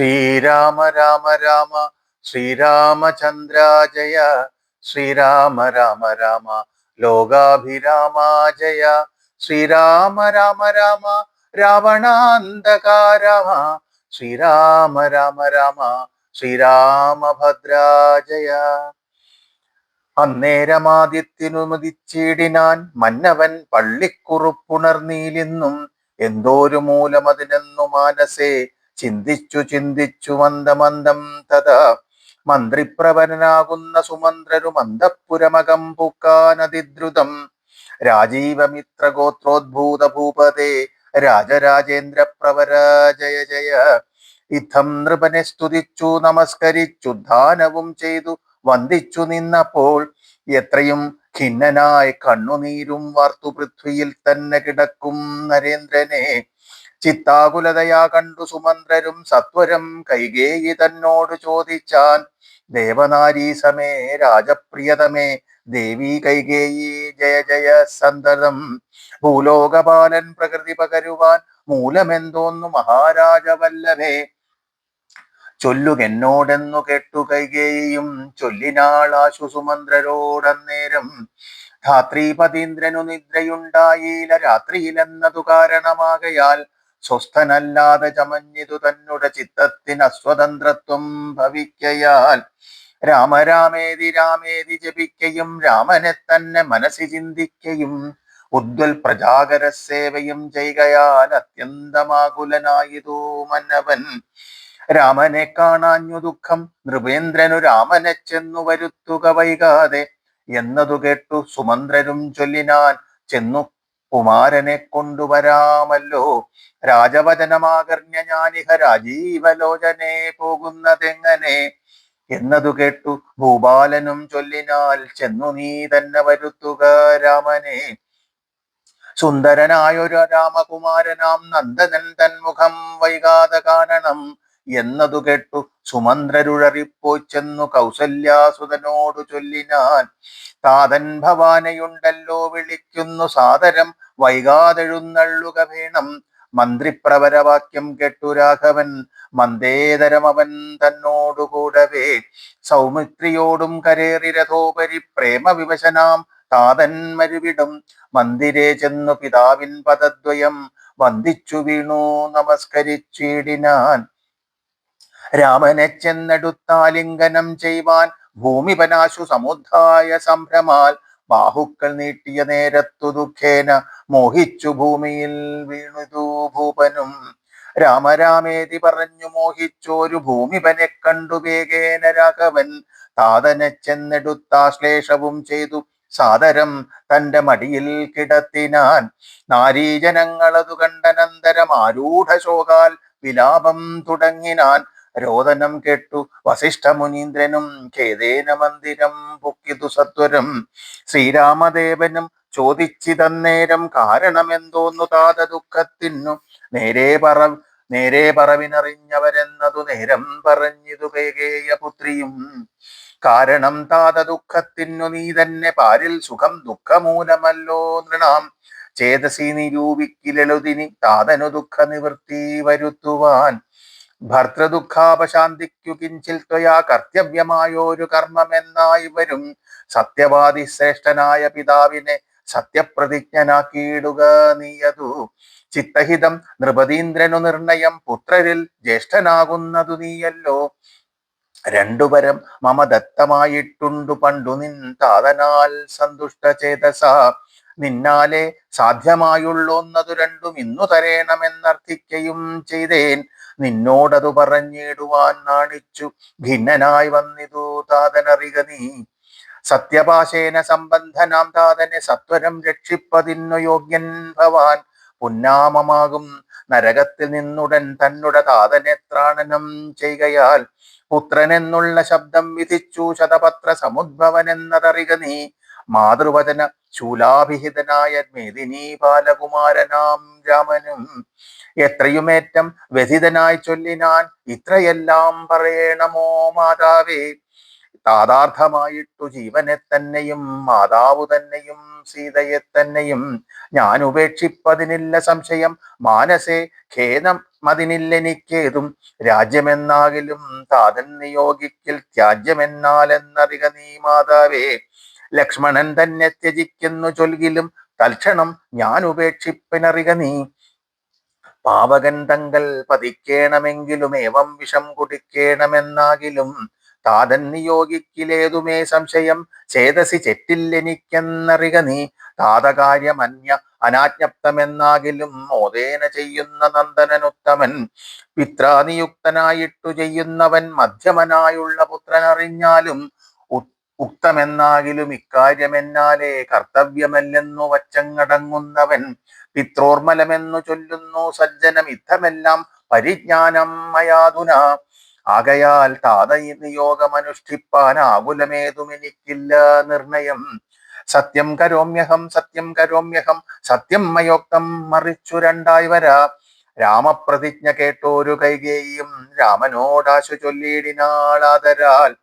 ശ്രീരാമ രാമ രാമ ശ്രീരാമചന്ദ്ര ജയ ശ്രീരാമ രാമ രാമ ലോകാഭിരാമ ജയ ശ്രീരാമ രാമ രാമ രാവണാന്തകാരമ ശ്രീരാമ രാമ രാമ ശ്രീരാമഭദ്രാജയ. അന്നേരമാദ്യത്തിനുമതിച്ചിടിനാൻ മന്നവൻ പള്ളിക്കുറുപ്പുണർന്നീലിന്നും എന്തോരു മൂലമതിനെന്നു മാനസേ ചിന്തിച്ചു ചിന്തിച്ചു മന്ദമന്ദം തഥാ. മന്ത്രിപ്രവരനാകുന്ന സുമന്ത്രരു മന്ദപ്പുരമകം പൂക്കാനതിദ്രുതം. രാജീവമിത്ര ഗോത്രോദ്ഭൂത ഭൂപതേ രാജരാജേന്ദ്ര പ്രവര ജയ ജയ. ഇത്തം നൃപനെ സ്തുതിച്ചു നമസ്കരിച്ചു ദാനവും ചെയ്തു വന്ദിച്ചു നിന്നപ്പോൾ എത്രയും ഖിന്നനായി കണ്ണുനീരും വാർത്തു പൃഥ്വിയിൽ തന്നെ കിടക്കും നരേന്ദ്രനെ. ചിത്താകുലതയാ കണ്ടു സുമന്ത്രരും സത്വരം കൈകേയി തന്നോട് ചോദിച്ചാൻ. ദേവനാരീ സമേ രാജപ്രിയതമേ ദേവി കൈകേയി ജയ ജയ സന്തതം. ഭൂലോകപാലൻ പ്രകൃതി പകരുവാൻ മൂലമെന്തോന്നു മഹാരാജവല്ലഭേ. ചൊല്ലുകെന്നോടെന്നു കേട്ടു കൈകേയും ചൊല്ലിനാളാശു സുമന്ത്രരോടന്നേരം. ധാത്രീപതീന്ദ്രനു നിദ്രയുണ്ടായില്ല രാത്രിയിലെന്നതു കാരണമാകയാൽ സ്വസ്ഥനല്ലാതെ ചമഞ്ഞിതു തന്നുടെ ചിത്തത്തിന് അസ്വതന്ത്രത്വം ഭവിക്കയാൽ രാമരാമേതി രാമേതി ജപിക്കയും രാമനെ തന്നെ മനസ്സി ചിന്തിക്കയും ഉദ്വൽ പ്രജാകര സേവയും ചെയ്യയാൽ അത്യന്തമാകുലനായതു മന്നവൻ രാമനെ കാണാഞ്ഞു ദുഃഖം നൃപേന്ദ്രനു രാമനെ ചെന്നു വരുത്തുക വൈകാതെ. എന്നതു കേട്ടു സുമന്ത്രരും ചൊല്ലിനാൻ ചെന്നു കുമാരനെ കൊണ്ടുവരാമല്ലോ. രാജവചനമാകർണ്യ ഞാനിഹ രാജീവലോചനെ പോകുന്നതെങ്ങനെ? എന്നതു കേട്ടു ഭൂപാലനും ചൊല്ലിനാൽ ചെന്നു നീ തന്നെ വരുത്തുക രാമനെ. സുന്ദരനായൊരു രാമകുമാരനാം നന്ദനൻ തന്മുഖം വൈകാതെ കാണണം. എന്നതു കേട്ടു സുമന്ത്രരുഴറിപ്പോയി ചെന്നു കൗസല്യാസുതനോടു ചൊല്ലിനാൻ. താതൻ ഭവാനയുണ്ടല്ലോ വിളിക്കുന്നു സാദരം വൈകാതെഴുന്നള്ളുക വേണം. മന്ത്രിപ്രവരവാക്യം കേട്ടു രാഘവൻ. മന്ദേതരം അവൻ തന്നോടുകൂടവേ. സൗമിത്രിയോടും കരേറി രഥോപരി പ്രേമവിവശനാം. താതൻ മരുവിടും. മന്ദിരേ ചെന്നു പിതാവിൻ പദദ്വയം. വന്ദിച്ചു വീണു നമസ്കരിച്ചിടിനാൻ. രാമനെ ചെന്നെടുത്താലിംഗനം ചെയ്യുവാൻ ഭൂമിപനാശു സമുദ്ധായ സംഭ്രമാൽ. ബാഹുക്കൾ നീട്ടിയ നേരത്തു ദുഃഖേന മോഹിച്ചു ഭൂമിയിൽ വീണുതു ഭൂപനും. രാമരാമേതി പറഞ്ഞു മോഹിച്ചോരു ഭൂമിപനെ കണ്ടു വേഗേന രാഘവൻ. താതനെ ചെന്നെടുത്താശ്ലേഷവും ചെയ്തു സാദരം തന്റെ മടിയിൽ കിടത്തിനാൻ. നാരീജനങ്ങളതു കണ്ടനന്തരം ആരൂഢശോകാൽ വിലാപം തുടങ്ങിനാൻ. രോദനം കേട്ടു. വസിഷ്ഠ മുനീന്ദ്രനും ഖേദേന മന്ദിരം പൊക്കിതു സത്വരം. ശ്രീരാമദേവനും ചോദിച്ചിതന്നേരം കാരണമെന്തോന്നു താത ദുഃഖത്തിനു നേരെ പറ നേരെ പറവിനറിഞ്ഞവരെന്നതു നേരം പറഞ്ഞിതു കേകേയ പുത്രിയും. കാരണം താത ദുഃഖത്തിനു നീ തന്നെ പാരിൽ സുഖം ദുഃഖമൂലമല്ലോ നൃണാം. ചേതസി നിരൂപിക്കിലെഴുതിനി താതനു ദുഃഖ നിവൃത്തി വരുത്തുവാൻ. ഭർത്തൃദുഃഖാപശാന്തിക്കു കിഞ്ചിൽ ത്വയാ കർമ്മമെന്നായി വരും സത്യവാദി ശ്രേഷ്ഠനായ പിതാവിനെ സത്യപ്രതിജ്ഞനാക്കിയിടുക നീയതു. ചിത്തഹിതം നൃപതീന്ദ്രനു നിർണയം പുത്രരിൽ ജ്യേഷ്ഠനാകുന്നതു നീയല്ലോ. രണ്ടുപരം മമ ദത്തമായിട്ടുണ്ടു പണ്ടു നിൻ താതനാൽ സന്തുഷ്ട ചേതസ. നിന്നാലെ സാധ്യമായുള്ളൊന്നതു രണ്ടും ഇന്നു തരേണമെന്നർത്ഥിക്കയും ചെയ്തേൻ. നിന്നോടതു പറഞ്ഞിടുവാൻ നാണിച്ചു. ഭിന്നനായി വന്നിതു താതനറിക നീ. സത്യപാശേന സംബന്ധനാം താതനെ സത്വരം രക്ഷിപ്പതിന്നു യോഗ്യൻ ഭവാൻ. പുന്നാമമാകും നരകത്തിൽ നിന്നുടൻ തന്നുടെ താതനെ ത്രാണനം ചെയ്യുകയാൽ പുത്രനെന്നുള്ള ശബ്ദം വിധിച്ചു ശതപത്ര സമുദ്ഭവൻ എന്നതറിക നീ. മാതൃവചന ശൂലാഭിഹിതനായ മേദിനി ബാലകുമാരനാം രാമനും. എത്രയുമേറ്റം വ്യതിതനായി ചൊല്ലിനാൻ ഇത്രയെല്ലാം പറയണമോ മാതാവേ? താതാർത്ഥമായിട്ടു ജീവനെ തന്നെയും മാതാവു തന്നെയും സീതയെ തന്നെയും ഞാൻ ഉപേക്ഷിപ്പതിനില്ല സംശയം. മാനസേ ഖേദം മതിനില്ലെനിക്കേതും രാജ്യമെന്നാകിലും താതൻ നിയോഗിക്കൽ ത്യാജ്യമെന്നാലെന്നറിക നീ മാതാവേ. ലക്ഷ്മണൻ തന്നെ ത്യജിക്കുന്നു ചൊൽകിലും തൽക്ഷണം ഞാൻ ഉപേക്ഷിപ്പിനറിക നീ. പാവകൻ തങ്കൽ പതിക്കേണമെങ്കിലും ഏവം വിഷം കുടിക്കേണമെന്നാകിലും താതൻ നിയോഗിക്കിലേതുമേ സംശയം? ചേതസി ചെറ്റില്ലെനിക്കെന്നറിക നീ. താതകാര്യമന്യ അനാജ്ഞപ്തമെന്നാകിലും മോദേന ചെയ്യുന്ന നന്ദനനുത്തമൻ പിത്രാനിയുക്തനായിട്ടു ചെയ്യുന്നവൻ മധ്യമനായുള്ള പുത്രനറിഞ്ഞാലും ഉക്തമെന്നാകിലും ഇക്കാര്യമെന്നാലേ കർത്തവ്യമല്ലെന്നു വച്ചങ്ങടങ്ങുന്നവൻ. പിത്രോർമലമെന്നു ചൊല്ലുന്നു സജ്ജനം. ഇത്തമെല്ലാം പരിജ്ഞാനം മയാതുന. ആകയാൽ താത ആകുലമേതുമെനിക്കില്ല നിർണയം. സത്യം കരോമ്യഹം സത്യം കരോമ്യഹം സത്യം മയോക്തം മറിച്ചു രണ്ടായി വരാ. രാമപ്രതിജ്ഞ കേട്ടോരു കൈകേയും രാമനോടാശു ചൊല്ലിയിടിനാളാതരാൽ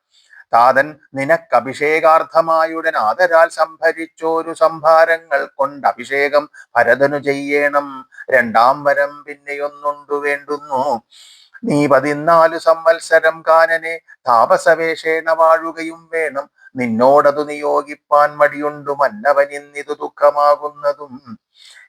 താതൻ നിനക്കഭിഷേകാർത്ഥമായുടൻ ആദരാൽ സംഭരിച്ചോരു സംഭാരങ്ങൾ കൊണ്ട് അഭിഷേകം ഭരതനു ചെയ്യണം. രണ്ടാം വരം പിന്നെയൊന്നുണ്ടു വേണ്ടുന്നു. നീ പതിനാലു സംവത്സരം കാനനെ താപസവേഷേണ വാഴുകയും വേണം. നിന്നോടതു നിയോഗിപ്പാൻ മടിയുണ്ടു മന്നവനിന്നിതു ദുഃഖമാകുന്നതും.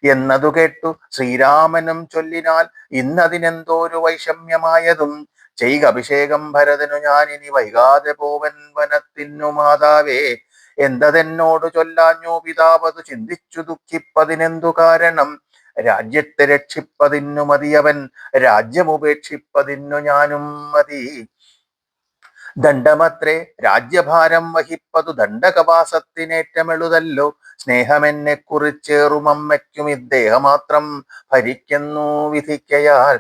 എന്നതു കേട്ടു ശ്രീരാമനും ചൊല്ലിനാൽ ഇന്നതിനെന്തോരു വൈഷമ്യമായതും. ചെയ്ക അഭിഷേകം ഭരതനു ഞാൻ ഇനി വൈകാതെ പോവൻ വനത്തിനു മാതാവേ എന്തതെന്നോട് ചൊല്ലാഞ്ഞു പിതാവത് ചിന്തിച്ചു ദുഃഖിപ്പതിനെന്തു കാരണം? രാജ്യത്തെ രക്ഷിപ്പതിന്നു മതിയവൻ രാജ്യമുപേക്ഷിപ്പതിന്നു ഞാനും മതി. ദണ്ഡമത്രേ രാജ്യഭാരം വഹിപ്പതു ദണ്ഡകവാസത്തിനേറ്റമെളുതല്ലോ. സ്നേഹമെന്നെ ഇദ്ദേഹം മാത്രം ഭരിക്കുന്നു വിധിക്കയാൽ.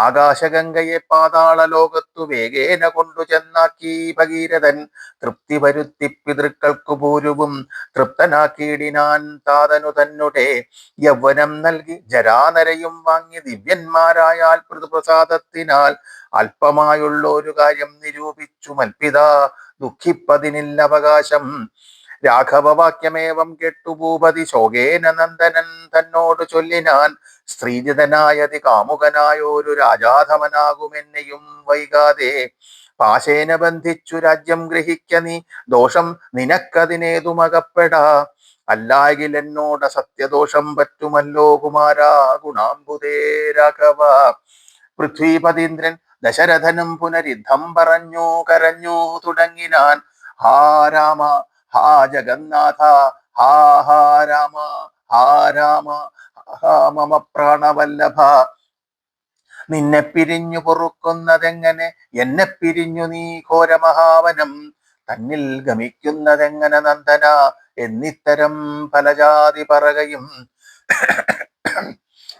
ആകാശഗംഗയെ പാതാള ലോകത്തു വേഗേന കൊണ്ടു ചെന്നാക്കി ഭഗീരഥൻ. തൃപ്തി വരുത്തി പിതൃക്കൾക്കു പൂരുവും തൃപ്തനാക്കിയിടിനാൻ താതനു തന്നുടേ. യൗവനം നൽകി ജരാനരയും വാങ്ങി ദിവ്യന്മാരായാൽ പ്രതിപ്രസാദത്തിനാൽ അല്പമായുള്ള ഒരു കാര്യം നിരൂപിച്ചു മൽപിത. ദുഃഖിപ്പതിനില്ല അവകാശം രാഘവവാക്യമേവം കേട്ടു ഭൂപതി. ശോകേന നന്ദനൻ തന്നോട് ചൊല്ലിനാൻ സ്ത്രീജിതനായതി കാമുകനായോരു രാജാധമനാകുമെന്നെയും വൈകാതെ. പാശേന ബന്ധിച്ചു രാജ്യം ഗ്രഹിക്ക നീ. ദോഷം നിനക്കതിനേതുമകപ്പെടാ. അല്ലാകിൽ എന്നോട് സത്യദോഷം പറ്റുമല്ലോ കുമാരാ. ഗുണാംബുദേ രാഘവ. പൃഥ്വീപതീന്ദ്രൻ ദശരഥനും പുനരിദ്ധം പറഞ്ഞു കരഞ്ഞു തുടങ്ങിനാൻ ഹാ രാമ ഹാ ജഗന്നാഥ ഹാ ഹാ രാമ ഹാ രാമ ഹാ മമ പ്രാണവല്ലഭ. നിന്നെ പിരിഞ്ഞു പൊറുക്കുന്നതെങ്ങനെ? എന്നെ പിരിഞ്ഞു നീ ഘോരമഹാവനം. തന്നിൽ ഗമിക്കുന്നതെങ്ങനെ നന്ദന? എന്നിത്തരം ഫലജാതി പറകയും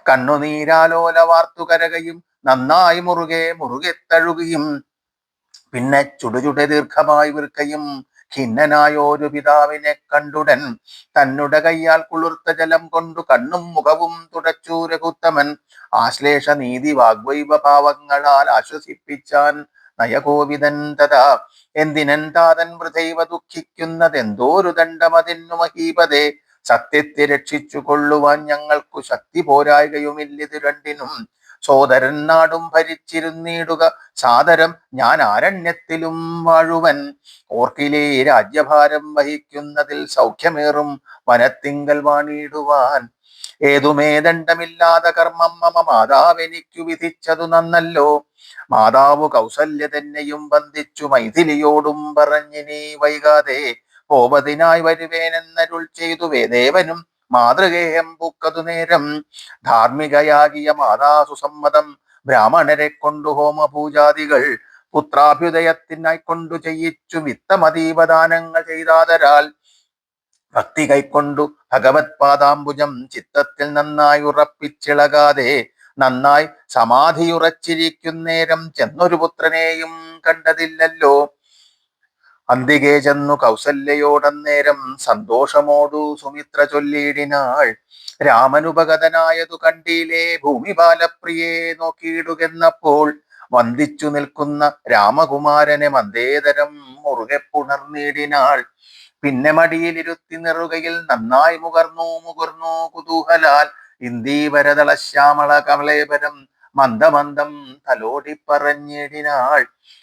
കണ്ണുനീരാലോല വാർത്തു കരകയും നന്നായി മുറുകെ മുറുകെ തഴുകയും പിന്നെ ചുടുചുടെ ദീർഘമായി വിൽക്കയും ഖിന്നനായോരു പിതാവിനെ കണ്ടുടൻ തന്നുടെ കയ്യാൽ കുളിർത്ത ജലം കൊണ്ടു കണ്ണും മുഖവും തുടച്ചു രഘുത്തമൻ. ആശ്ലേഷ നീതി വാഗ്വൈവ ഭാവങ്ങളാൽ ആശ്വസിപ്പിച്ചാൻ നയകോവിതൻ തഥാ. എന്തിനൻ താതൻ വൃഥൈവ ദുഃഖിക്കുന്നതെന്തോരു ദണ്ഡമതിന്നു മഹീപതേ. സത്യത്തെ രക്ഷിച്ചു കൊള്ളുവാൻ ഞങ്ങൾക്കു ശക്തി പോരായകയുമില്ലിത് രണ്ടിനും. സോദരൻ നാടും ഭരിച്ചിരുന്നിടുക. സാദരം ഞാൻ ആരണ്യത്തിലും വാഴുവൻ. ഓർക്കിലെ രാജ്യഭാരം വഹിക്കുന്നതിൽ സൗഖ്യമേറും വനത്തിങ്കൽ വാണിടുവാൻ. ഏതുമേ ദണ്ഡമില്ലാத കർമ്മം മമ മാതാവെനിക്കു വിധിച്ചതു നന്നല്ലോ. മാതാവ് കൗസല്യ തന്നെയും ബന്ധിച്ചു മൈഥിലിയോടും പറഞ്ഞിനി വൈകാതെ. കോപതിനായി വരുവേനെന്നരുൾ ചെയ്തു വേദേവനും മാതൃകേയം പൂക്കതു നേരം ധാർമ്മികയാകിയ മാതാസു സമ്മതം ബ്രാഹ്മണരെ കൊണ്ടു ഹോമപൂജാദികൾ പുത്രാഭ്യുദയത്തിനായി കൊണ്ടു ചെയ്യിച്ചു വിത്തമതീവദാനങ്ങൾ ചെയ്താതരാൽ ഭക്തി കൈക്കൊണ്ടു ഭഗവത് പാദാംബുജം ചിത്തത്തിൽ നന്നായി ഉറപ്പിച്ചിളകാതെ നന്നായി സമാധിയുറച്ചിരിക്കുന്നേരം ചെന്നൊരു പുത്രനെയും കണ്ടതില്ലല്ലോ. അന്തികെ ചെന്നു കൗസല്യയോടന്നേരം സന്തോഷമോടു സുമിത്ര ചൊല്ലിയിടിനാൾ. രാമനുപഗതനായതു കണ്ടീലേ ഭൂമി ബാലപ്രിയെ നോക്കിയിടുകെന്നപ്പോൾ വന്ദിച്ചു നിൽക്കുന്ന രാമകുമാരനെ മന്ദേതരം മുറുകെ പുണർന്നിടിനാൾ. പിന്നെ മടിയിലിരുത്തി നിറുകയിൽ നന്നായി മുകർന്നു മുകർന്നു കുതൂഹലാൽ. ഇന്ദീവരതള ശ്യാമള കമലേപരം മന്ദമന്ദം തലോടി പറഞ്ഞിടിനാൾ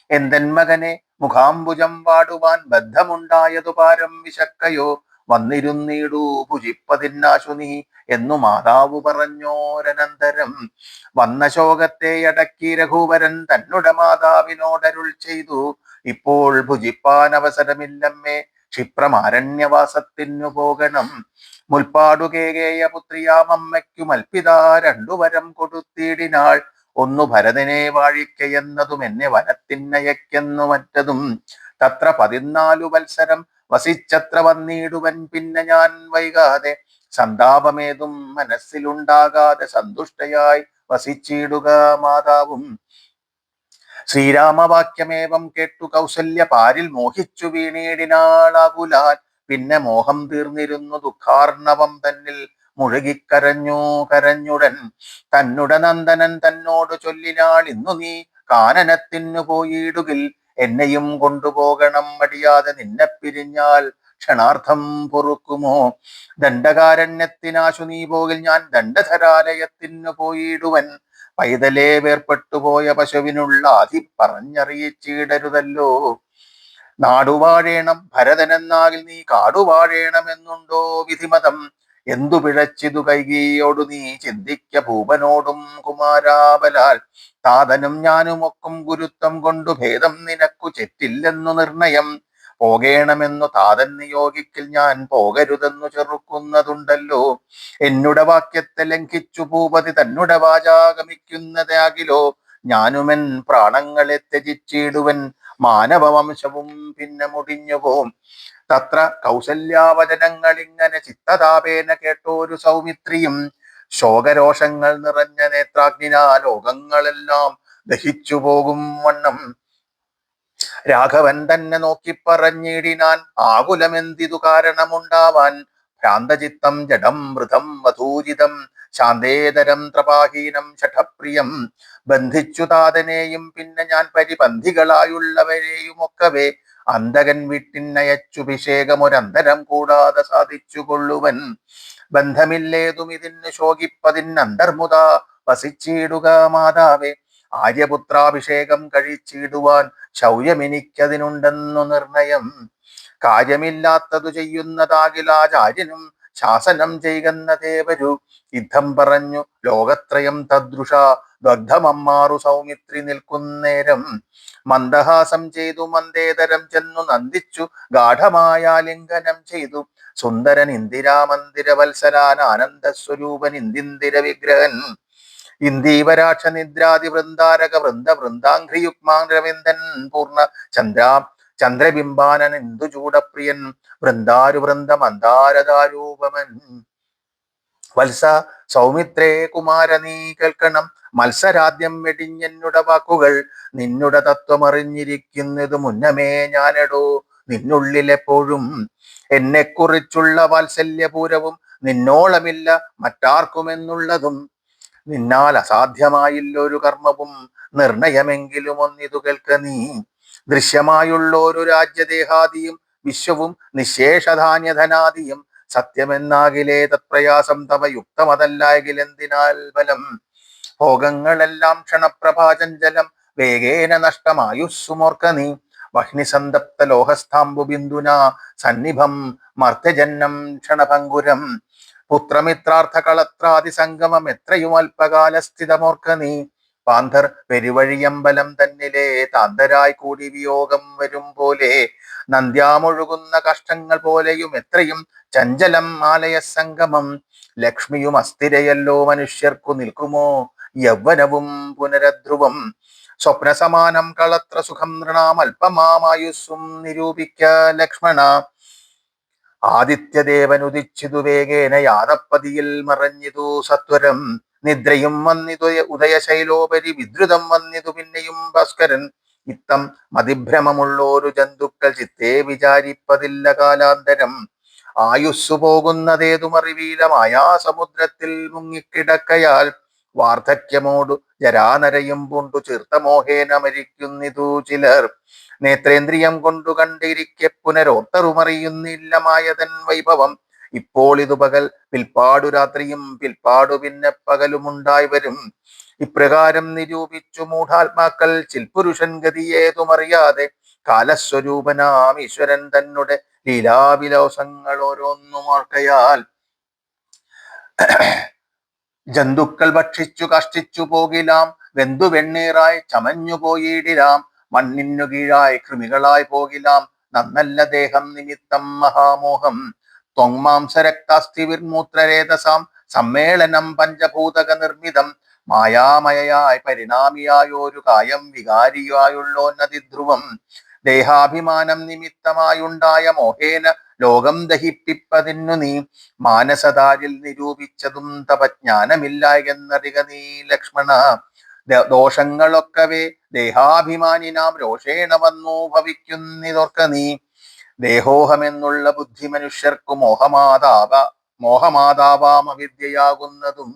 എന്തൻ മകനെ മുഖാംബുജം പാടുവാൻ ബദ്ധമുണ്ടായതു പാരം വിശക്കയോ വന്നിരുന്നീടു ഭുജിപ്പതിന്നാശു നീ എന്നു മാതാവ് പറഞ്ഞോരനന്തരം. വന്ന ശോകത്തെ അടക്കി രഘുവരൻ തന്നുട മാതാവിനോടരുൾ ചെയ്തു. ഇപ്പോൾ ഭുജിപ്പാൻ അവസരമില്ലമ്മേ ക്ഷിപ്രമാരണ്യവാസത്തിനു പോകണം. പുത്രിയാമമ്മയ്ക്കു മൽപിത രണ്ടുവരം കൊടുത്തിടിനാൾ. ഒന്നു ഭരതനെ വാഴിക്കയെന്നതും എന്നെ വനത്തിന്നയക്കെന്നു മറ്റതും. തത്ര പതിനാലു വത്സരം വസിച്ചത്ര വന്നിടുവൻ പിന്നെ ഞാൻ വൈകാതെ സന്താപമേതും മനസ്സിലുണ്ടാകാതെ സന്തുഷ്ടയായി വസിച്ചിടുക മാതാവും. ശ്രീരാമവാക്യമേവം കേട്ടു കൗസല്യ പാരിൽ മോഹിച്ചു വീണീടിനാളാകുലാൻ പിന്നെ മോഹം തീർന്നിരുന്നു ദുഃഖാർണവം തന്നിൽ മുഴുകിക്കരഞ്ഞു കരഞ്ഞുടൻ. തന്നുട നന്ദനൻ തന്നോട് ചൊല്ലിനാൾ ഇന്നു നീ കാനനത്തിനു പോയിടുകിൽ എന്നെയും കൊണ്ടുപോകണം മടിയാതെ നിന്നെ പിരിഞ്ഞാൽ ക്ഷണാർത്ഥം പൊറുക്കുമോ? ദണ്ഡകാരണ്യത്തിനാശു നീ പോകിൽ ഞാൻ ദണ്ഡധരാലയത്തിനു പോയിടുവൻ. പൈതലേ വേർപെട്ടുപോയ പശുവിനുള്ള അതി പറഞ്ഞറിയിച്ചിടരുതല്ലോ. നാടുവാഴേണം ഭരതനെന്നാകിൽ നീ കാടുവാഴേണമെന്നുണ്ടോ വിധിമതം? എന്തു പിഴച്ചിതു കൈകിയോടു നീ ചിന്തിക്ക ഭൂപനോടും കുമാരാബലാൽ താതനും ഞാനുമൊക്കും ഗുരുത്വം കൊണ്ടു ഭേദം നിനക്കു ചെറ്റില്ലെന്നു നിർണയം. പോകേണമെന്നു താതൻ നിയോഗിക്കിൽ ഞാൻ പോകരുതെന്നു ചെറുക്കുന്നതുണ്ടല്ലോ. എന്നുടെ വാക്യത്തെ ലംഘിച്ചു ഭൂപതി തന്നുടെ വാചാഗമിക്കുന്നതാകിലോ ഞാനുമെൻ പ്രാണങ്ങളെ ത്യജിച്ചിടുവൻ. മാനവവംശവും പിന്നെ മുടിഞ്ഞു പോം തത്ര കൗസല്യാവചനങ്ങൾ ഇങ്ങനെ ചിത്തതാപേന കേട്ടോരു സൗമിത്രിയും ശോകരോഷങ്ങൾ നിറഞ്ഞ നേത്രാഗ്നിനാ ലോകങ്ങളെല്ലാം ദഹിച്ചു പോകും വണ്ണം. രാഘവൻ തന്നെ നോക്കി പറഞ്ഞിടിനാൻ ആകുലമെന്തിതു കാരണമുണ്ടാവാൻ? ഭ്രാന്തചിത്തം ജഡം മൃതം വധൂജിതം ശാന്തേതരം ത്രപാഹീനം ശഠപ്രിയം ബന്ധിച്ചു താതനെയും പിന്നെ ഞാൻ പരിപന്ധികളായുള്ളവരെയും ഒക്കവേ അന്തകൻ വീട്ടിനയച്ചുഭിഷേകമൊരന്തരം കൂടാതെ സാധിച്ചു കൊള്ളുവൻ ബന്ധമില്ലേതും ഇതിന് ശോകിപ്പതിന് അന്തർമുത വസിച്ചിടുക മാതാവേ ആര്യപുത്രാഭിഷേകം കഴിച്ചിടുവാൻ ശൗര്യമെനിക്കതിനുണ്ടെന്നു നിർണയം. കാര്യമില്ലാത്തതു ചെയ്യുന്നതാകിലാചാര്യനും ശാസനം ചെയ്യുന്ന ദേവരു യുദ്ധം പറഞ്ഞു ലോകത്രയം തദ്രുഷ ദഗ്ധമമ്മാറു സൗമിത്രി നിൽക്കുന്നേരം. മന്ദഹാസം ചെയ്തു മന്ദേതരം ചെന്നു നന്ദിച്ചു ഗാഠമായ ലിംഗനം ചെയ്തു. സുന്ദരൻ ഇന്ദിരാമന്ദിര വത്സരാൻ ആനന്ദ സ്വരൂപൻ ഇന്ദിന്ദിര വിഗ്രഹൻ. ഇന്ദീവരാക്ഷ നിദ്രാതി വൃന്ദാരക വൃന്ദ വൃന്ദാഘ്രിയുഗ്മാരവിന്ദൻ പൂർണ ചന്ദ്രാ ചന്ദ്രബിംബാനൻ ഇന്ദുചൂടപ്രിയൻ വൃന്ദാരുവൃന്ദ മന്ദാരദാരൂപമൻ വത്സ സൗമിത്രേ കുമാര നീ കേൾക്കണം. മത്സരാദ്യം വെടിഞ്ഞെന്നുട വാക്കുകൾ നിന്നുടെ തത്വമറിഞ്ഞിരിക്കുന്നത് മുന്നമേ ഞാനെടോ. നിന്നുള്ളിലെപ്പോഴും എന്നെക്കുറിച്ചുള്ള വാത്സല്യപൂരവും നിന്നോളമില്ല മറ്റാർക്കുമെന്നുള്ളതും. നിന്നാൽ അസാധ്യമായില്ലൊരു കർമ്മവും നിർണയമെങ്കിലും ഒന്നിതു കേൾക്ക നീ. ദൃശ്യമായുള്ള ഒരു രാജ്യദേഹാദിയും വിശ്വവും നിശേഷധാന്യധനാദിയും സത്യമെന്നാകിലേ തത്പ്രയാസം തവ യുക്തമതല്ലായകിലെന്തിനാൽ ബലം ഭോഗങ്ങളെല്ലാം ക്ഷണപ്രഭാചഞ്ചലം വേഗേന നഷ്ടമായുസ്സുമോർക്ക നീ. വഹ്നിസന്തപ്ത ലോഹസ്ഥാംബു ബിന്ദുന സന്നിഭം മർത്യജന്നം ക്ഷണഭങ്കുരം. പുത്രമിത്രാർത്ഥ കളത്രാതി സംഗമം എത്രയും അല്പകാലസ്ഥിതമോർക്ക നീ. പാന്തർ പെരുവഴിയമ്പലം തന്നിലെ താന്തരായി കൂടി വിയോഗം വരും പോലെ നന്ദ്യാമൊഴുകുന്ന കഷ്ടങ്ങൾ പോലെയും എത്രയും ചഞ്ചലം ആലയ സംഗമം. ലക്ഷ്മിയും അസ്ഥിരയല്ലോ മനുഷ്യർക്കു നിൽക്കുമോ? യൗവനവും പുനരധ്രുവം. സ്വപ്നസമാനം കളത്ര സുഖം നൃണാം അല്പമാമായുസ്സും നിരൂപിക്ക ലക്ഷ്മണ. ആദിത്യദേവൻ ഉദിച്ചിതു വേഗേന യാദപ്പതിയിൽ മറഞ്ഞിതു സത്വരം. നിദ്രയും വന്നിതു ഉദയശൈലോപരി വിദ്രുതം വന്നിതു പിന്നെയും ഭാസ്കരൻ. ഇത്തം മതിഭ്രമമുള്ളോരു ജന്തുക്കൾ ചിത്തേ വിചാരിപ്പതില്ല കാലാന്തരം. ആയുസ്സു പോകുന്നതേതുമറിവീല സമുദ്രത്തിൽ മുങ്ങിക്കിടക്കയാൽ വാർദ്ധക്യമോടു ജരാനരയും പൂണ്ടു ചീർത്ത മോഹേന മരിക്കുന്നിതു ചിലർ. നേത്രേന്ദ്രിയം കൊണ്ടു കണ്ടിരിക്കെ പുനരോത്തറുമറിയുന്നില്ലമായതൻ വൈഭവം. ഇപ്പോൾ ഇതു പകൽ പിൽപ്പാടു രാത്രിയും പിൽപ്പാടു പിന്നെ പകലും ഉണ്ടായി വരും. ഇപ്രകാരം നിരൂപിച്ചു മൂഢാത്മാക്കൾ ചിൽപുരുഷൻ ഗതിയേതുമറിയാതെ കാലസ്വരൂപനാം ഈശ്വരൻ തന്നെ ലീലാവിലോസങ്ങൾ ഓരോന്നും ഓർക്കയാൽ ജന്തുക്കൾ ഭക്ഷിച്ചു കഷ്ടിച്ചു പോകിലാം. വെന്തു വെണ്ണീറായി ചമഞ്ഞു പോയിടിലാം. മണ്ണിനു കീഴായി കൃമികളായി പോകിലാം. നന്നല്ല ദേഹം നിമിത്തം മഹാമോഹം. ത്വങ്മാംസരക്താസ്ഥി വിർമൂത്രരേതസാം സമ്മേളനം പഞ്ചഭൂതക നിർമ്മിതം മായാമയയായി പരിണാമിയായൊരു കായം വികാരിയായുള്ളോന്നതി ധ്രുവം ദേഹാഭിമാനം നിമിത്തമായുണ്ടായ മോഹേന ലോകം ദഹിപ്പിപ്പതിന്നു നീ. മാനസതാരിൽ നിരൂപിച്ചതും തപജ്ഞാനമില്ല എന്നറിക നീ ലക്ഷ്മണ. ദോഷങ്ങളൊക്കവേ ദേഹാഭിമാനിനാം രോഷേണ വന്നു ഭവിക്കുന്നിതൊർക്ക നീ. ദേഹോഹമെന്നുള്ള ബുദ്ധി മനുഷ്യർക്കു മോഹമാതാവ മോഹമാതാവാം അവിദ്യയാകുന്നതും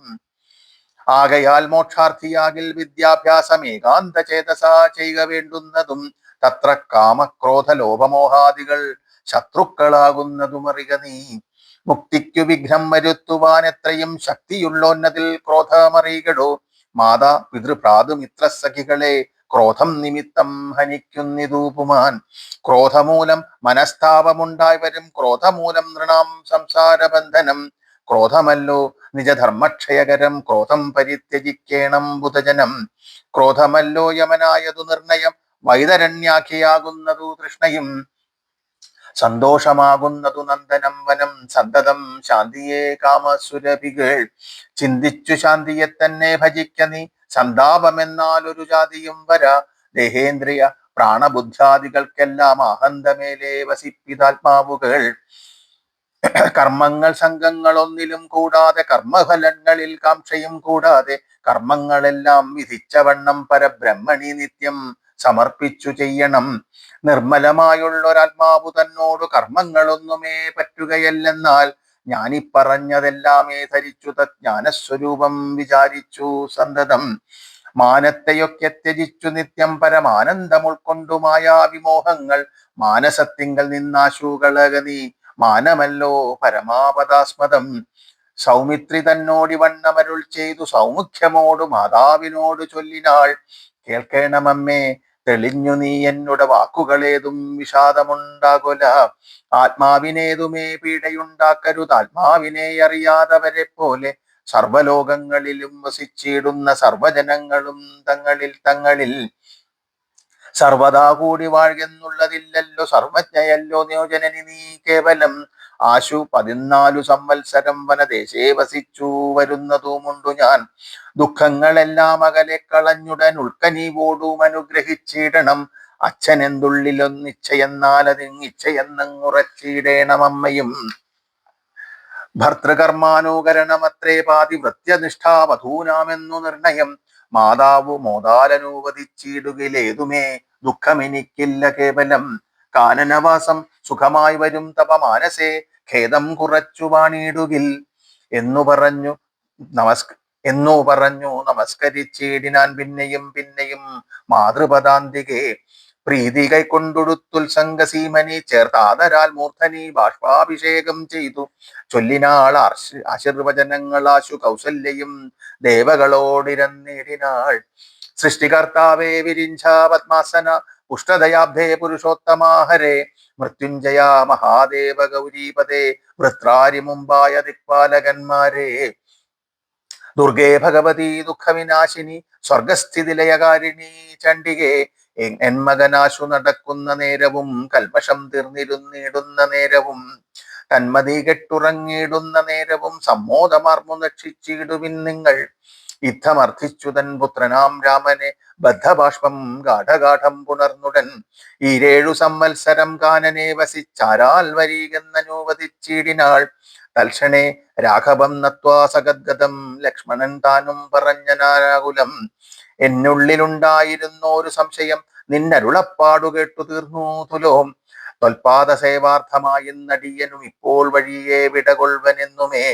ആകയാൽ മോക്ഷാർത്ഥിയാകിൽ വിദ്യാഭ്യാസം ഏകാന്ത ചേതസാ ചെയ്യുക വേണ്ടുന്നതും തത്ര കാമക്രോധ ലോപമോഹാദികൾ ശത്രുക്കളാകുന്നതും അറിക നീ. മുക്തിക്കു വിഘ്നം വരുത്തുവാൻ എത്രയും ശക്തിയുള്ളോന്നതിൽ ക്രോധമറികടോ മാതാ പിതൃപ്രാതുമിത്ര സഖികളെ ക്രോധം നിമിത്തം ഹനിക്കുന്നിതൂപുമാൻ. ക്രോധമൂലം മനസ്താപമുണ്ടായി വരും ക്രോധമൂലം നൃണാം സംസാരബന്ധനം. ക്രോധമല്ലോ നിജധർമ്മക്ഷയകരം ക്രോധം പരിത്യജിക്കേണം ബുധജനം. ക്രോധമല്ലോ യമനായതു നിർണയം വൈതരണ്യാഖിയാകുന്നതു തൃഷ്ണയും. സന്തോഷമാകുന്നതു നന്ദനം വനം സന്തതം ശാന്തിയെ കാമസുരഭികൾ. ചിന്തിച്ചു ശാന്തിയെ തന്നെ ഭജിക്ക നീ സന്താപമെന്നാൽ ഒരു ജാതിയും വരാ. ദേഹേന്ദ്രിയ പ്രാണബുദ്ധാദികൾക്കെല്ലാം ആഹന്തമേലെ വസിപ്പിതാത്മാവുകൾ. കർമ്മങ്ങൾ സംഘങ്ങൾ ഒന്നിലും കൂടാതെ കർമ്മഫലങ്ങളിൽ കാംക്ഷയും കൂടാതെ കർമ്മങ്ങളെല്ലാം വിധിച്ചവണ്ണം പരബ്രഹ്മണി നിത്യം സമർപ്പിച്ചു ചെയ്യണം. നിർമ്മലമായുള്ളൊരാത്മാവു തന്നോട് കർമ്മങ്ങളൊന്നുമേ പറ്റുകയല്ലെന്നാൽ ഞാനിപ്പറഞ്ഞതെല്ലാമേ ധരിച്ചു തജ്ഞാനസ്വരൂപം വിചാരിച്ചു സന്തതം. മാനത്തെയൊക്കെ ത്യജിച്ചു നിത്യം പരമാനന്ദം ഉൾക്കൊണ്ടു മായാവിമോഹങ്ങൾ. മാനസത്തിങ്കൽ നിന്നാശൂകളകനി മാനമല്ലോ പരമാപദാസ്മദം സൗമിത്രി തന്നോടി വണ്ണമരുൾ ചെയ്തു സൗമുഖ്യമോട് മാതാവിനോട് ചൊല്ലിനാൾ. കേൾക്കണമമ്മേ തെളിഞ്ഞു നീ എന്നുടെ വാക്കുകളേതും വിഷാദമുണ്ടാകുല. ആത്മാവിനേതുമേ പീഡയുണ്ടാക്കരുത്. ആത്മാവിനെ അറിയാതവരെ പോലെ സർവലോകങ്ങളിലും വസിച്ചിടുന്ന സർവജനങ്ങളും തങ്ങളിൽ തങ്ങളിൽ സർവദാ കൂടി വാഴെന്നുള്ളതില്ലല്ലോ സർവജ്ഞയല്ലോ നിയോജനനി നീ കേവലം ആശു പതിനാലു സംവത്സരം വനദേശേ വസിച്ചു വരുന്നതുമുണ്ടു ഞാൻ. ദുഃഖങ്ങളെല്ലാം അകലെ കളഞ്ഞുടൻ ഉൾക്കനീവോടും അനുഗ്രഹിച്ചിടണം. അതിങ്ങിച്ഛയെന്നങ്ങുറച്ചിടേണം അമ്മയും. ഭർത്തൃകർമാനുകരണമത്രേ പാതിവൃത്യനിഷ്ഠാ വധൂനാമെന്നു നിർണയം. മാതാവ് മോദാലനുവദിച്ചിടുകിലേതുമേ ദുഃഖമെനിക്കില്ല കേവലം. കാനനവാസം സുഖമായി വരും തപ മാനസേ ഖേദം കുറച്ചു വാണിടുകിൽ. എന്നു പറഞ്ഞു നമസ്ക എന്നു പറഞ്ഞു നമസ്കരിച്ചിടിനാൻ പിന്നെയും പിന്നെയും മാതൃപദാന്തികെ. പ്രീതി കൈക്കൊണ്ടൊടുത്തുൽസംഗസീമനി ചേർത്താതരാൽ മൂർധനി ബാഷ്പാഭിഷേകം ചെയ്തു. ചൊല്ലിനാൾ ആശീർവചനങ്ങൾ ആശു കൗസല്യയും ദേവകളോടിരന്നിടിനാൾ. സൃഷ്ടികർത്താവേ വിരിഞ്ച പത്മാസന ഉഷ്ടദയാബ്ധേ പുരുഷോത്തമാഹരേ മൃത്യുഞ്ജയ മഹാദേവ ഗൗരീപദേ വൃത്രാരി മുമ്പായ ദിക്പാലകന്മാരെ. ദുർഗേ ഭഗവതി ദുഃഖവിനാശിനി സ്വർഗസ്ഥിതിലയകാരിണി ചണ്ഡികേ എൻമകനാശു എൻ മകനാശു നടക്കുന്ന നേരവും കൽമഷം തീർന്നിരുന്നിടുന്ന നേരവും തന്മതി കെട്ടുറങ്ങിയിടുന്ന നേരവും സമ്മോദമാർമു നക്ഷിച്ചിടുവിൻ നിങ്ങൾ. യുദ്ധമർത്ഥിച്ചു തൻ പുത്രനാം രാമനെ ബദ്ധബാഷ്പം ഗാഠഗാഠം പുണർന്നുടൻ. ഈരേഴു സംവത്സരം കാനനെ വസിച്ചാരാൽ വരീകെന്നനുവദിച്ചിടിനാൾ തൽക്ഷണേ രാഘവം നത്വാ സഗദ്ഗതം ലക്ഷ്മണൻ താനും പറഞ്ഞനാകുലം എന്നുള്ളിലുണ്ടായിരുന്നോ ഒരു സംശയം നിന്നരുളപ്പാടു കേട്ടു തീർന്നു തുലോം. തൊൽപാദ സേവാർത്ഥമായി നടിയനും ഇപ്പോൾ വഴിയെ വിടകൊൾവനെന്നുമേ.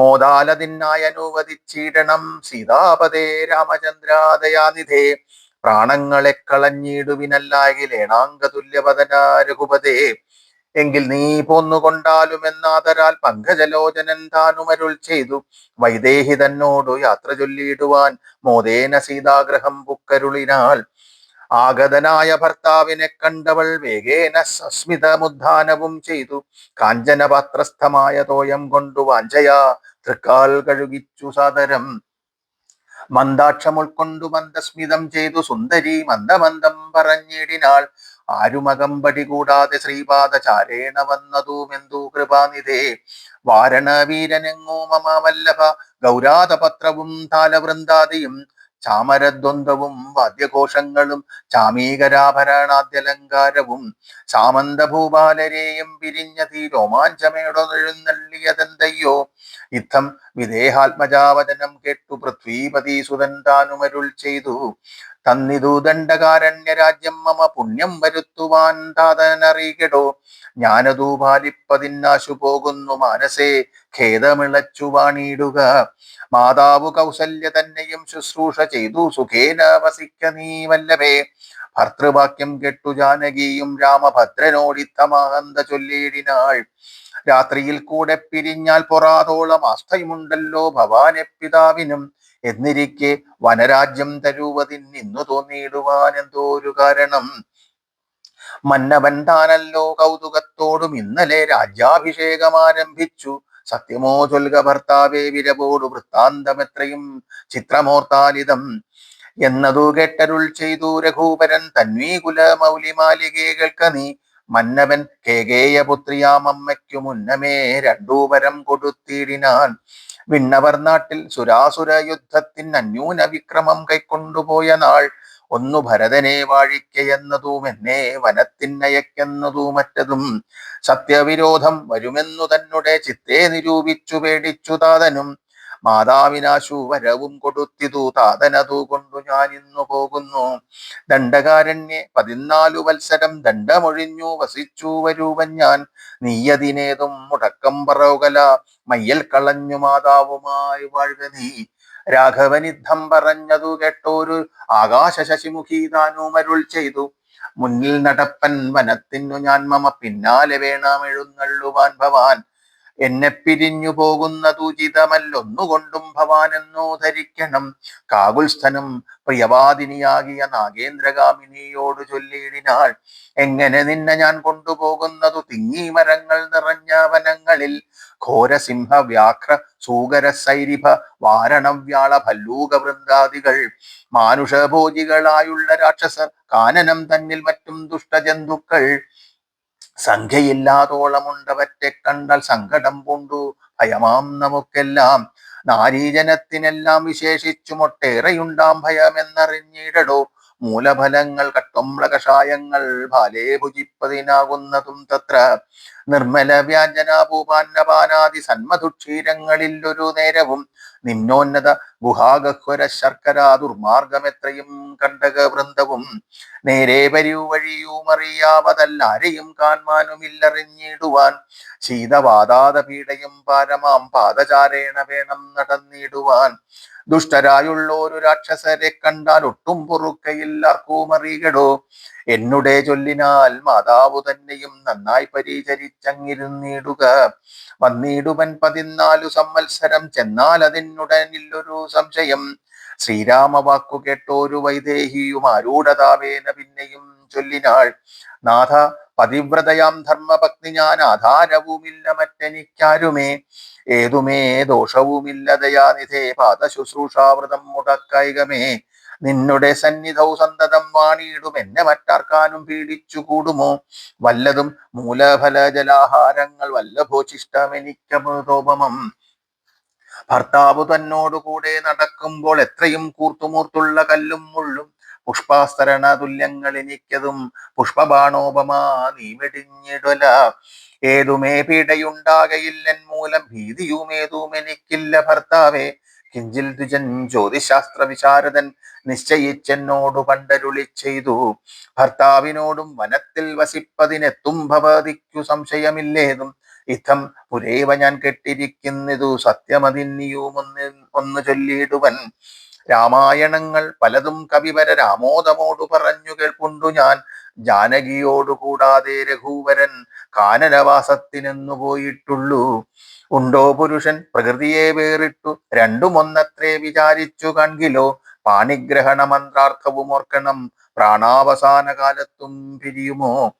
മോദാലതിനായി അനുവദിച്ചിടണം സീതാപതേ രാമചന്ദ്രാദയാനിധേ. പ്രാണങ്ങളെ കളഞ്ഞിടുവിനല്ലാകിൽ രഘുപതേ എങ്കിൽ നീ പോന്നുകൊണ്ടാലും എന്നാതരാൽ പങ്കജലോചനൻ താനുമരുൾ ചെയ്തു. വൈദേഹി തന്നോടു യാത്ര ചൊല്ലിയിടുവാൻ മോദേന സീതാഗ്രഹം പുക്കരുളിനാൾ. ആഗതനായ ഭർത്താവിനെ കണ്ടവൾ വേഗേന സസ്മിതമുദ്ധാനവും ചെയ്തു. കാഞ്ചനപാത്രസ്ഥമായ തോയം കൊണ്ടു വാഞ്ചയാ തൃക്കാൽ കഴുകിച്ചു സാദരം. മന്ദാക്ഷം ഉൾക്കൊണ്ടു മന്ദസ്മിതം ചെയ്തു സുന്ദരി മന്ദമന്ദം പറഞ്ഞിടിനാൾ. ആരുമകമ്പടി കൂടാതെ ശ്രീപാദചാരേണ വന്നതുമെന്തു കൃപാനിധേ. വാരണവീരനെങ്ങോ മമ വല്ലഭ ഗൗരാതപത്രവും താലവൃന്ദാദിയും ചാമരദ്വന്ദ്വവും വാദ്യഘോഷങ്ങളും ചാമീകരാഭരണാദ്യലങ്കാരവും സാമന്തഭൂപാലരെയും പിരിഞ്ഞതി രോമാഞ്ചമേടൊഴുന്നള്ളിയതെന്തയ്യോ ഇത്തം വിദേഹാത്മജാവചനം കേട്ടു പൃഥ്വീപതി സുതന്താനുമരുൾ ചെയ്തു. തന്നിതു ദണ്ഡകാരണ്യ രാജ്യം മമ പുണ്യം വരുത്തുവാൻ താതനറിയിക്കടോ ഞാനതു പാലിപ്പതിന്നാശു പോകുന്നു മാനസേ ഖേദമിളച്ചു വാണിയിടുക. മാതാവ് കൗസല്യ തന്നെയും ശുശ്രൂഷ ചെയ്തു. സുഖേന വസിക്ക നീ വല്ലഭേ. ഭർത്തൃവാക്യം കെട്ടു ജാനകിയും രാമഭദ്രനോടിത്തമാഹന്ത ചൊല്ലിയിടിനാൾ. രാത്രിയിൽ കൂടെ പിരിഞ്ഞാൽ പൊറാതോളം ആസ്ഥയുമുണ്ടല്ലോ ഭവാനെ പിതാവിനും. എന്നിരിക്കെ വനരാജ്യം തരുവതിന്നു തോന്നിയിടുവാൻ എന്തോ ഒരു കാരണം? മന്നവൻ താനല്ലോ കൗതുകത്തോടും ഇന്നലെ രാജ്യാഭിഷേകം ആരംഭിച്ചു. സത്യമോ ചൊൽക ഭർത്താവേ വിരവോടു വൃത്താന്തമെത്രയും ചിത്രമോർത്താലിതം. എന്നതു കേട്ടരുൾ ചെയ്തു രഘൂപരൻ തന്വീകുല മൗലിമാലികേ കേൾക്ക നീ. മന്നവൻ കേകേയ പുത്രിയാമമ്മയ്ക്കു മുന്നമേ രണ്ടൂപരം കൊടുത്തിടിനാൻ. വിണ്ണവർ നാട്ടിൽ സുരാസുര യുദ്ധത്തിന് അന്യൂന വിക്രമം കൈക്കൊണ്ടുപോയ നാൾ ഒന്നു ഭരതനെ വാഴിക്കയെന്നതും എന്നെ വനത്തിനയക്കെന്നതു മറ്റതും സത്യവിരോധം വരുമെന്നു തന്നെ ചിത്തെ നിരൂപിച്ചു പേടിച്ചു താതനും. മാതാവിനാശു വരവും കൊടുത്തിതു താതനതു കൊണ്ടു ഞാൻ ഇന്നു പോകുന്നു. ദണ്ഡകാരണ്യെ പതിനാലു വത്സരം ദണ്ഡമൊഴിഞ്ഞു വസിച്ചു വരൂവൻ ഞാൻ. നീയതിനേതും മുടക്കം പറവുകല. മയ്യൽ കളഞ്ഞു മാതാവുമായി വാഴുക നീ. രാഘവനിദ്ധം പറഞ്ഞതു കേട്ടോരു ആകാശ ശശിമുഖി താനുമരുൾ ചെയ്തു. മുന്നിൽ നടപ്പൻ വനത്തിനു ഞാൻ മമ പിന്നാലെ വേണം എഴുന്നള്ളുവാൻ ഭവാൻ. എന്നെ പിരിഞ്ഞു പോകുന്നതുചിതമല്ലൊന്നുകൊണ്ടും ഭവാൻ എന്നോ ധരിക്കണം. കാകുൽസ്ഥനും പ്രിയവാദിനിയാകിയ നാഗേന്ദ്രഗാമിനിയോട് ചൊല്ലിയിടിനാൾ എങ്ങനെ നിന്നെ ഞാൻ കൊണ്ടുപോകുന്നതു? തിങ്ങി മരങ്ങൾ നിറഞ്ഞ വനങ്ങളിൽ ഘോരസിംഹ വ്യാഘ്ര സൂകര സൈരിഭ വാരണവ്യാള ഭല്ലൂക വൃന്ദാദികൾ മാനുഷഭോജികളായുള്ള രാക്ഷസർ കാനനം തന്നിൽ മറ്റും ദുഷ്ടജന്തുക്കൾ സംഖ്യയില്ലാതോളമുണ്ടവറ്റെ കണ്ടാൽ സങ്കടം പൂണ്ടു. ഭയമാം നമുക്കെല്ലാം. നാരീജനത്തിനെല്ലാം വിശേഷിച്ചുമൊട്ടേറെയുണ്ടാം ഭയമെന്നറിഞ്ഞിടടോ. മൂലഫലങ്ങൾ കട്ടൊമ്ല കഷായങ്ങൾ ബാലേ ഭുജിപ്പതിനാകുന്നതും തത്ര. നിർമ്മല വ്യാഞ്ജന പൂപാന്നപാനാദി സന്മധുക്ഷീരങ്ങളിൽ ഒരു നേരവും നിന്നോന്നത ഗുഹാഗഹ്വര ശർക്കര ദുർമാർഗമെത്രയും കണ്ടക വൃന്ദവും നേരെ വരൂ വഴിയുമറിയാവതല്ലാരെയും കാൺമാനുമില്ലറിഞ്ഞിടുവാൻ. ശീതവാതാത പീഡയും പാരമാം പാദചാരേണ വേണം നടന്നിടുവാൻ. ദുഷ്ടരായുള്ളോരു രാക്ഷസരെ കണ്ടാൽ ഒട്ടും പൊറുക്കയില്ല കൂമറികടോ. എന്നുടേ ചൊല്ലിനാൽ മാതാവു തന്നെയും നന്നായി പരിചരിച്ചങ്ങിരുന്നിടുക. വന്നിടുവൻ പതിനാലു സംവത്സരം ചെന്നാൽ അതിനുടനില്ലൊരു സംശയം. ശ്രീരാമ വാക്കു കേട്ടോരു വൈദേഹിയും ആരൂഢതാവേന പിന്നെയും ചൊല്ലിനാൾ. നാഥ പതിവ്രതയാം ധർമ്മപത്നി ഞാൻ ആധാരവുമില്ല മറ്റെനിക്കാരുമേ. ഏതുമേ ദോഷവുമില്ല ദയാനിധേ. പാദശുശ്രൂഷാവൃതം മുടക്കൈകമേ. നിന്നുടെ സന്നിധൗ സന്തതം വാണിയിടും. എന്നെ മറ്റാർക്കാനും പീഡിച്ചു കൂടുമോ വല്ലതും മൂലഫല ജലാഹാരങ്ങൾ വല്ലഭോചിഷ്ടമെനിക്കമൃതോപമം ഭർത്താവ് തന്നോടുകൂടെ നടക്കുമ്പോൾ എത്രയും കൂർത്തുമൂർത്തുള്ള കല്ലും മുള്ളും പുഷ്പാസ്തരണ തുല്യങ്ങൾ എനിക്കതും പുഷ്പബാണോപമാ നീ വെടിഞ്ഞിടല ഏതുമേ പീഡയുണ്ടാകയില്ലൻ മൂലം ഭീതിയുമേതും എനിക്കില്ല ഭർത്താവേ. കിഞ്ചിൽ ദ്വിജൻ ജ്യോതിശാസ്ത്ര വിശാരദൻ നിശ്ചയിച്ചെന്നോടു പണ്ടരുളി ചെയ്തു. ഭർത്താവിനോടും വനത്തിൽ വസിപ്പതിനെത്തും ഭവതിക്കു സംശയമില്ലേതും. ഇത്തം പുരേവ ഞാൻ കെട്ടിരിക്കുന്നിതു സത്യമതിന്നിയും ഒന്ന് ഒന്ന് ചൊല്ലിയിടുവൻ രാമായണങ്ങൾ പലതും കവിവര രാമോദമോടു പറഞ്ഞു കേൾപ്പുണ്ടു ഞാൻ. ജാനകിയോടു കൂടാതെ രഘുവരൻ കാനനവാസത്തിനെന്നു പോയിട്ടുള്ളൂ. ഉണ്ടോ പുരുഷൻ? പ്രകൃതിയെ വേറിട്ടു. രണ്ടുമൊന്നത്രേ വിചാരിച്ചു കൺകിലോ. പാണിഗ്രഹണ മന്ത്രാർത്ഥവും ഓർക്കണം. പ്രാണാവസാന കാലത്തും പിരിയുമോ?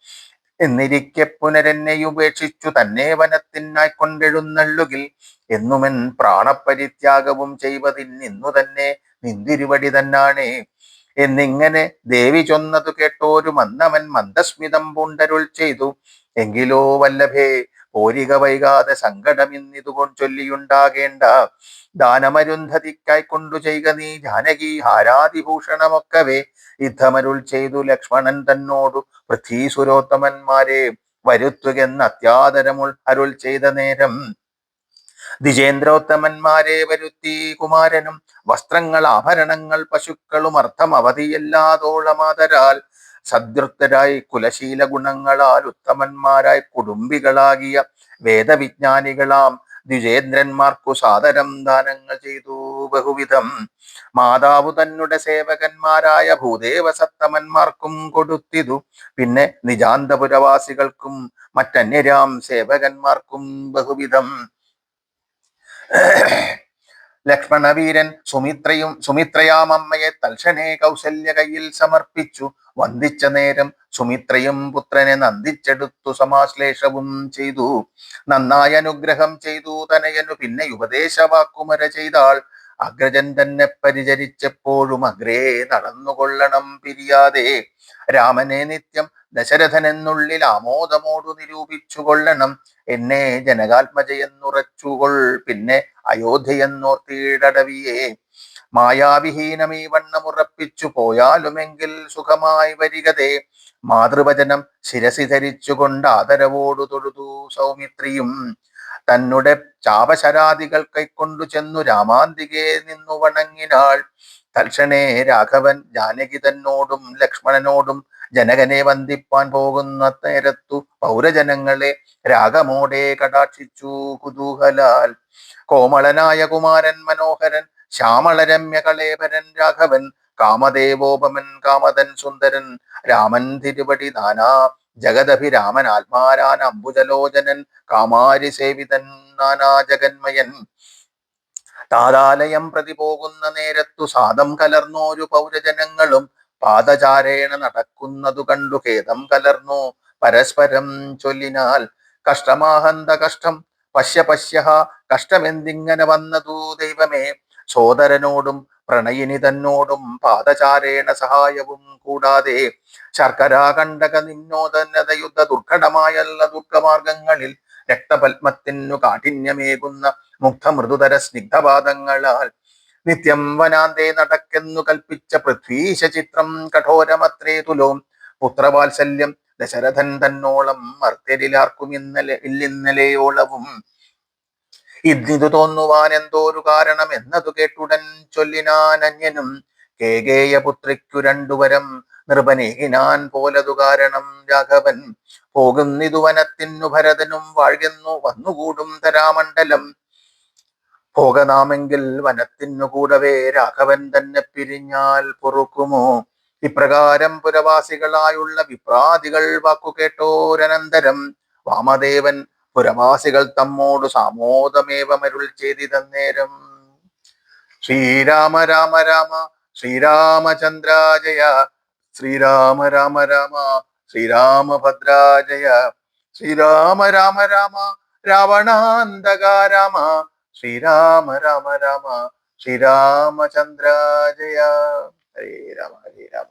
എന്നിരിക്കെ പുനരെന്നെ ഉപേക്ഷിച്ചു തന്നെ വനത്തിനായി കൊണ്ടെഴുന്നള്ളുകിൽ. എന്നുമെൻ പ്രാണപരിത്യാഗവും ചെയ്വതിന്നു തന്നെ നിന്തിരുവടി തന്നാണേ. എന്നിങ്ങനെ ദേവി ചൊന്നതു കേട്ടോരു മന്ദമൻ മന്ദസ്മിതം പൂണ്ടരുൾ ചെയ്തു. എങ്കിലോ വല്ലഭേ പോരിക വൈകാതെ സങ്കടമിന്നിതുകൊണ്ട് ചൊല്ലിയുണ്ടാകേണ്ട ദാനമരുന്ധതിക്കായി കൊണ്ടു ചെയ്യുക നീ ജാനകി ഹാരാതിഭൂഷണമൊക്കവേ. യുദ്ധമരുൾ ചെയ്തു ലക്ഷ്മണൻ തന്നോടു പൃഥ്വീസുരോത്തമന്മാരെ വരുത്തുകെന്ന് അത്യാദരമുൾ അരുൾ ചെയ്ത നേരം ദ്വിജേന്ദ്രോത്തമന്മാരെ വരുത്തി കുമാരനും വസ്ത്രങ്ങൾ ആഭരണങ്ങൾ പശുക്കളും അർത്ഥം അവധിയല്ലാതോളമാതരാൽ സദ്വൃത്തരായി കുലശീല ഗുണങ്ങളാൽ ഉത്തമന്മാരായി കുടുംബികളാകിയ വേദവിജ്ഞാനികളാം ദ്വിജേന്ദ്രന്മാർക്കു സാദരം ദാനങ്ങൾ ചെയ്തു ബഹുവിധം. മാതാവ് തന്നെ സേവകന്മാരായ ഭൂദേവ സത്തമന്മാർക്കും കൊടുത്തിതു. പിന്നെ നിജാന്തപുരവാസികൾക്കും മറ്റന്യരാം സേവകന്മാർക്കും ബഹുവിധം. ലക്ഷ്മണവീരൻ സുമിത്രയും സുമിത്രയാമമ്മയെ തൽക്ഷണേ കൗസല്യ കയ്യിൽ സമർപ്പിച്ചു. വന്ദിച്ച നേരം സുമിത്രയും പുത്രനെ നന്ദിച്ചെടുത്തു സമാശ്ലേഷവും ചെയ്തു. നന്നായി അനുഗ്രഹം ചെയ്തു തനയനു. പിന്നെ ഉപദേശവാക്കുമര ചെയ്താൾ. അഗ്രജൻ തന്നെ പരിചരിച്ചപ്പോഴും അഗ്രേ നടന്നുകൊള്ളണം പിരിയാതെ. രാമനെ നിത്യം ദശരഥൻ എന്നുള്ളിൽ ആമോദമോടു നിരൂപിച്ചു കൊള്ളണം എന്നെ ജനകാത്മജയെന്നുറച്ചുകൊൾ പിന്നെ അയോധ്യയെന്നോർത്തിയിടവിയെ മായാവിഹീനമീ വണ്ണമുറപ്പിച്ചു പോയാലുമെങ്കിൽ സുഖമായി വരികതെ. മാതൃവചനം ശിരസി ധരിച്ചുകൊണ്ട് ആദരവോടു തൊഴുതു സൗമിത്രിയും. തന്നെ ചാപശരാദികൾ കൈക്കൊണ്ടു ചെന്നു രാമാന്തികെ നിന്നു വണങ്ങിനാൾ. തൽക്ഷണേ രാഘവൻ ജാനകി തന്നോടും ലക്ഷ്മണനോടും ജനകനെ വന്ദിപ്പാൻ പോകുന്ന നേരത്തു പൗരജനങ്ങളെ രാഗമോടെ കടാക്ഷിച്ചു കുതൂഹലാൽ. കോമളനായ കുമാരൻ മനോഹരൻ ശ്യാമളരമ്യ കളേപരൻ രാഘവൻ കാമദേവോപമൻ കാമതൻ സുന്ദരൻ രാമൻ തിരുവടി നാനാ ജഗദഭിരാമൻ ആത്മാരാൻ അംബുജലോചനൻ കാമാരി സേവിതൻ നാനാജഗന്മയൻ. താതാലയം പ്രതി പോകുന്ന നേരത്തു സാദം കലർന്നോരു പൗരജനങ്ങളും പാദചാരേണ നടക്കുന്നതു കണ്ടു ഖേദം കലർന്നു പരസ്പരം ചൊല്ലിനാൽ കഷ്ടമാഹന്ത കഷ്ടം പശ്യ പശ്യ കഷ്ടമെന്തിങ്ങനെ വന്നതു ദൈവമേ. സോദരനോടും പ്രണയിനി തന്നോടും പാദചാരേണ സഹായവും കൂടാതെ ശർക്കരാകണ്ടക കണ്ടക നിന്നോദനതയുദ്ധ ദുർഘടമായല്ല ദുർഗമാർഗങ്ങളിൽ രക്തപത്മത്തിനു കാഠിന്യമേകുന്ന മുഗ്ധ മൃദുതര സ്നിഗ്ധപാദങ്ങളാൽ നിത്യം വനാന്തേ നടക്കെന്നു കൽപ്പിച്ച പൃഥ്വീശ ചിത്രം കഠോരമത്രേ തുലോം പുത്രവാത്സല്യം ദശരഥൻ തന്നോളം മർത്തരിലാർക്കും ഇന്നലെ ഇല്ലിന്നലെയോളവും ഇന്നിതു തോന്നുവാൻ എന്തോരു കാരണം എന്നതു കേട്ടുടൻ ചൊല്ലിനാൻ അന്യനും കേകേയ പുത്രിക്കു രണ്ടുവരം നിർബനേകിനാൻ പോലതു കാരണം രാഘവൻ. പോകുന്നിതു വനത്തിനു ഭരതനും വാഴുന്നു വന്നുകൂടും തരാമണ്ഡലം. പോകനാമെങ്കിൽ വനത്തിനു കൂടവേ രാഘവൻ തന്നെ പിരിഞ്ഞാൽ പൊറുക്കുമോ? ഇപ്രകാരം പുരവാസികളായുള്ള വിപ്രാദികൾ വാക്കു കേട്ടോരനന്തരം. വാമദേവൻ പുരവാസികൾ സാമോദമേവരുൾ സാമോദമേവമരുൾ ചെയ്തിതന്നേരം. ശ്രീരാമ രാമ രാമ ശ്രീരാമചന്ദ്രാജയ ശ്രീരാമ രാമ രാമ ശ്രീരാമഭദ്രാജയ ശ്രീരാമ രാമ രാമ രാവണാന്തക രാമ ശ്രീരാമ രാമ രാമ ശ്രീരാമചന്ദ്രാജയ. ഹരേ രാമ ഹരേ രാമ.